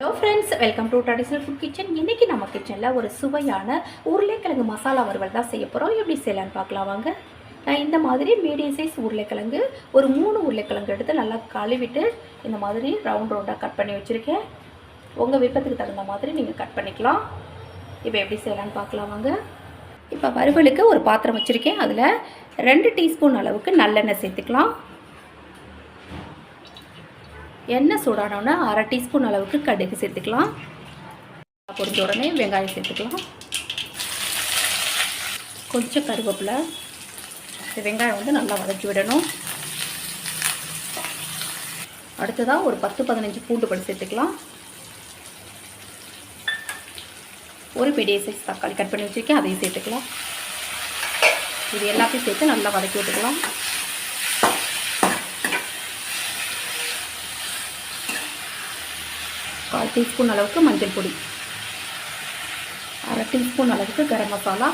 Hello friends welcome to traditional food kitchen இன்றைக்கி நம்ம கிச்சனில் ஒரு சுவையான உருளைக்கிழங்கு மசாலா வறுவல் தான் செய்ய போகிறோம் எப்படி செய்யலான்னு பார்க்கலாம் வாங்க. நான் இந்த மாதிரி மீடியம் சைஸ் உருளைக்கிழங்கு ஒரு மூணு உருளைக்கிழங்கு எடுத்து நல்லா கழுவிட்டு இந்த மாதிரி ரவுண்ட் ரவுண்டாக கட் பண்ணி வச்சுருக்கேன். உங்கள் விருப்பத்துக்கு தகுந்த மாதிரி நீங்கள் கட் பண்ணிக்கலாம். இப்போ எப்படி செய்யலான்னு பார்க்கலாம் வாங்க. இப்போ வறுவலுக்கு ஒரு பாத்திரம் வச்சுருக்கேன். அதில் ரெண்டு டீஸ்பூன் அளவுக்கு நல்லெண்ணெய் சேர்த்துக்கலாம். எண்ணெய் சூடானோன்னா அரை டீஸ்பூன் அளவுக்கு கடுகு சேர்த்துக்கலாம். பொறிஞ்ச உடனே வெங்காயம் சேர்த்துக்கலாம். கொஞ்சம் கருவேப்பிலை. இந்த வெங்காயம் வந்து நல்லா வதக்கி விடணும். அடுத்ததாக ஒரு பத்து பதினஞ்சு பூண்டு படி சேர்த்துக்கலாம். ஒரு பெரிய சைஸ் தக்காளி கட் பண்ணி வச்சுருக்கேன் அதையும் சேர்த்துக்கலாம். இது எல்லாத்தையும் சேர்த்து நல்லா வதக்கி விட்டுக்கலாம். கால் டீஸ்பூன் அளவுக்கு மஞ்சள் பொடி. அரை டீஸ்பூன் அளவுக்கு கரம் மசாலா.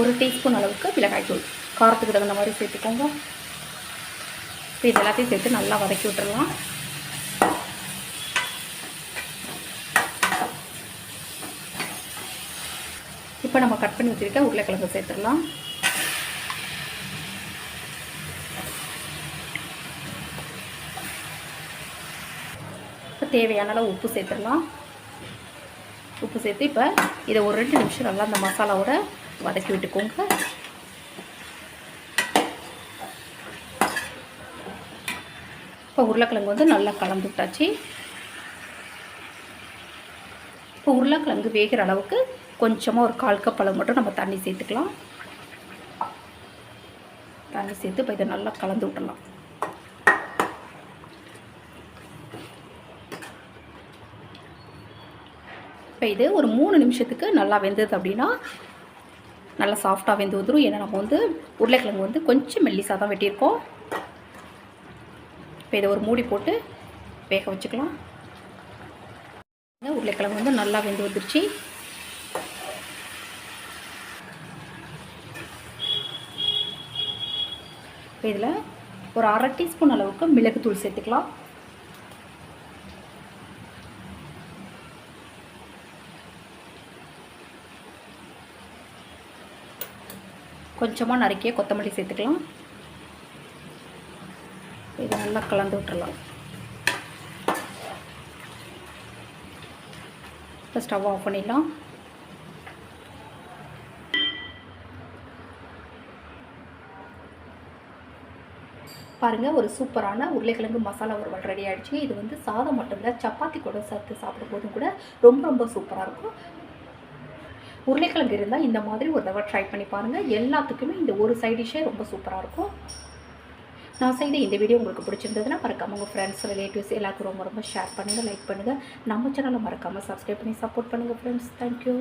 ஒரு டீஸ்பூன் அளவுக்கு மிளகாய்த்தூள் காரத்துக்கு தகுந்த மாதிரி சேர்த்துக்கோங்க. இப்போ இது எல்லாத்தையும் சேர்த்து நல்லா வதக்கி விட்டுறலாம். இப்போ நம்ம கட் பண்ணி வச்சுருக்க உருளைக்கிழங்கு சேர்த்துடலாம். இப்போ தேவையான அளவு உப்பு சேர்த்துடலாம். உப்பு சேர்த்து இப்போ இதை ஒரு ரெண்டு நிமிஷம் நல்லா அந்த மசாலாவோட வதக்கி விட்டுக்கோங்க. இப்போ உருளைக்கிழங்கு வந்து நல்லா கலந்து விட்டாச்சு. இப்போ உருளைக்கிழங்கு வேகிற அளவுக்கு கொஞ்சமாக ஒரு கால் கப் அளவு மட்டும் நம்ம தண்ணி சேர்த்துக்கலாம். தண்ணி சேர்த்து இப்போ இதை நல்லா கலந்து விட்டுடலாம். இப்போ இது ஒரு மூணு நிமிஷத்துக்கு நல்லா வெந்தது அப்படின்னா நல்லா சாஃப்டாக வெந்து வந்துடும் ஏன்னா நம்ம வந்து உருளைக்கிழங்கு வந்து கொஞ்சம் மெல்லிசாக தான் வெட்டியிருக்கோம். இப்போ இதை ஒரு மூடி போட்டு வேக வச்சுக்கலாம். உருளைக்கிழங்கு வந்து நல்லா வெந்து வந்துருச்சு இப்போ இதில் ஒரு அரை டீஸ்பூன் அளவுக்கு மிளகுத்தூள் சேர்த்துக்கலாம். கொஞ்சமாக நறுக்கிய கொத்தமல்லி சேர்த்துக்கலாம். இதை நல்லா கலந்து விட்டுறலாம். இப்போ ஸ்டவ் ஆஃப் பண்ணிடலாம். பாருங்கள் ஒரு சூப்பரான உருளைக்கிழங்கு மசாலா வறுவல் ரெடி ஆகிடுச்சு இது வந்து சாதம் மட்டும் இல்லை சப்பாத்தி கூட சேர்த்து சாப்பிடும் போதும் கூட ரொம்ப ரொம்ப சூப்பராக இருக்கும். உருளைக்கிழங்கு இருந்தால் இந்த மாதிரி ஒரு தடவை ட்ரை பண்ணி பாருங்கள் எல்லாத்துக்குமே இந்த ஒரு சைட் டிஷ்ஷே ரொம்ப சூப்பராக இருக்கும். நான் செய்த இந்த வீடியோ உங்களுக்கு பிடிச்சிருந்ததுன்னா மறக்காமல் உங்கள் ஃப்ரெண்ட்ஸ் ரிலேட்டிவ்ஸ் எல்லாருக்கும் ரொம்ப ரொம்ப ஷேர் பண்ணுங்கள் லைக் பண்ணுங்கள் நம்ம சேனலை மறக்காமல் சப்ஸ்கிரைப் பண்ணி சப்போர்ட் பண்ணுங்கள் ஃப்ரெண்ட்ஸ் தேங்க்யூ